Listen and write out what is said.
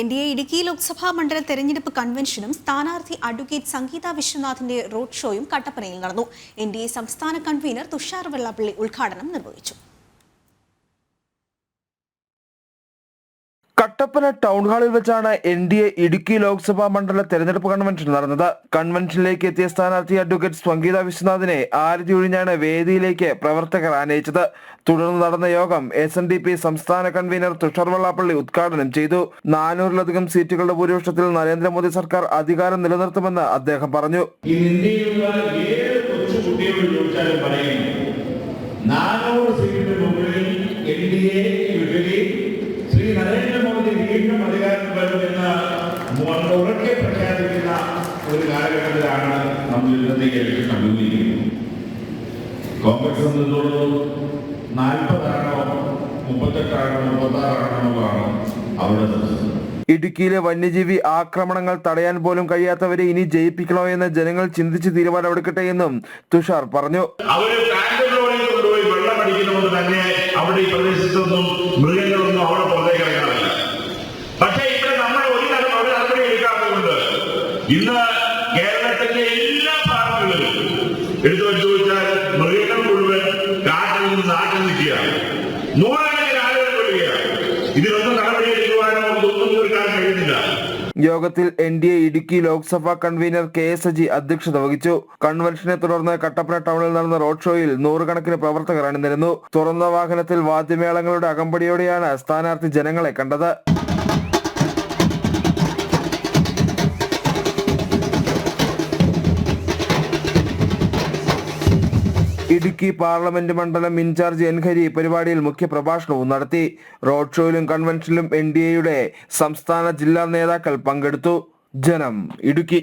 N D A Idukki Lok Sabha മണ്ഡല തെരഞ്ഞെടുപ്പ് കൺവെൻഷനും സ്ഥാനാർത്ഥി advocate സംഗീത വിശ്വനാഥിന്റെ road ഷോയും കട്ടപ്പനയിൽ നടന്നു. എൻ ഡി എ സംസ്ഥാന കൺവീനർ തുഷാർ വെള്ളാപ്പള്ളി ഉദ്ഘാടനം നിർവഹിച്ചു. കട്ടപ്പന ടൗൺ ഹാളിൽ വെച്ചാണ് N D A Idukki Lok Sabha മണ്ഡല തെരഞ്ഞെടുപ്പ് കൺവെൻഷൻ നടന്നത്. കൺവെൻഷനിലേക്ക് എത്തിയ സ്ഥാനാർത്ഥി അഡ്വക്കേറ്റ് സംഗീത വിശ്വനാഥിനെ ആരതി ഒഴിഞ്ഞാണ് വേദിയിലേക്ക് പ്രവർത്തകർ ആനയിച്ചത്. തുടർന്ന് നടന്ന യോഗം എസ് എൻ ഡി പി സംസ്ഥാന കൺവീനർ തുഷാർ വെള്ളാപ്പള്ളി ഉദ്ഘാടനം ചെയ്തു. നാനൂറിലധികം സീറ്റുകളുടെ ഭൂരിപക്ഷത്തിൽ നരേന്ദ്രമോദി സർക്കാർ അധികാരം നിലനിർത്തുമെന്ന് അദ്ദേഹം പറഞ്ഞു. നാനൂറ് സീറ്റിന് എൻ ഡി എ നമ്മൾ കണ്ടുപിടിക്കുന്നു കോൺഗ്രസ് എന്നതോളം നാൽപ്പതാണോ മുപ്പത്തെട്ടാണോ മുപ്പത്താറാണോ ആണ് അവരുടെ ഇടുക്കിയിലെ വന്യജീവി ആക്രമണങ്ങൾ തടയാൻ പോലും കഴിയാത്തവരെ ഇനി ജയിപ്പിക്കണോ എന്ന് ജനങ്ങൾ ചിന്തിച്ച് തീരുമാനമെടുക്കട്ടെ എന്നും തുഷാർ പറഞ്ഞു. അവർ ടാങ്കർ ലോറിയിൽ കൊണ്ടുപോയി വെള്ളം അടിക്കുന്നതുകൊണ്ട് തന്നെ അവിടെ ഈ പ്രദേശത്തൊന്നും മൃഗങ്ങളൊന്നും അവിടെ പുറത്തേക്ക് ഇറങ്ങാറില്ല. പക്ഷേ ഇവിടെ നമ്മൾ ഒരു തരം ഒരു നടപടി എടുക്കാത്തതുകൊണ്ട് ഇന്ന് കേരളത്തിന്റെ എല്ലാ ഭാഗങ്ങളിലും എടുത്തു പരിശോധിച്ചാൽ മൃഗങ്ങൾ മുഴുവൻ കാട്ടിൽ നിന്ന് നാട്ടിൽ നിൽക്കുക. നൂറുകണക്കിന് ആളുകൾ കൊള്ളുകയാണ് ഇതിനൊന്നും നടപടി എടുക്കുവാനോ ഒന്നും തീർക്കാൻ കഴിയുന്നില്ല. യോഗത്തിൽ N D A Idukki Lok Sabha convener K S Aji അധ്യക്ഷത വഹിച്ചു. കൺവെൻഷനെ തുടർന്ന് കട്ടപ്പന ടൗണിൽ നടന്ന റോഡ് ഷോയിൽ നൂറുകണക്കിന് പ്രവർത്തകർ അണിനിരുന്നു. തുറന്ന വാഹനത്തിൽ വാദ്യമേളങ്ങളുടെ അകമ്പടിയോടെയാണ് സ്ഥാനാർത്ഥി ജനങ്ങളെ കണ്ടത്. ഇടുക്കി പാർലമെന്റ് മണ്ഡലം ഇൻചാർജ് എൻഹരി പരിപാടിയിൽ മുഖ്യപ്രഭാഷണവും നടത്തി. റോഡ് ഷോയിലും കൺവെൻഷനിലും എൻ സംസ്ഥാന ജില്ലാ നേതാക്കൾ പങ്കെടുത്തു. ജനം ഇടുക്കി.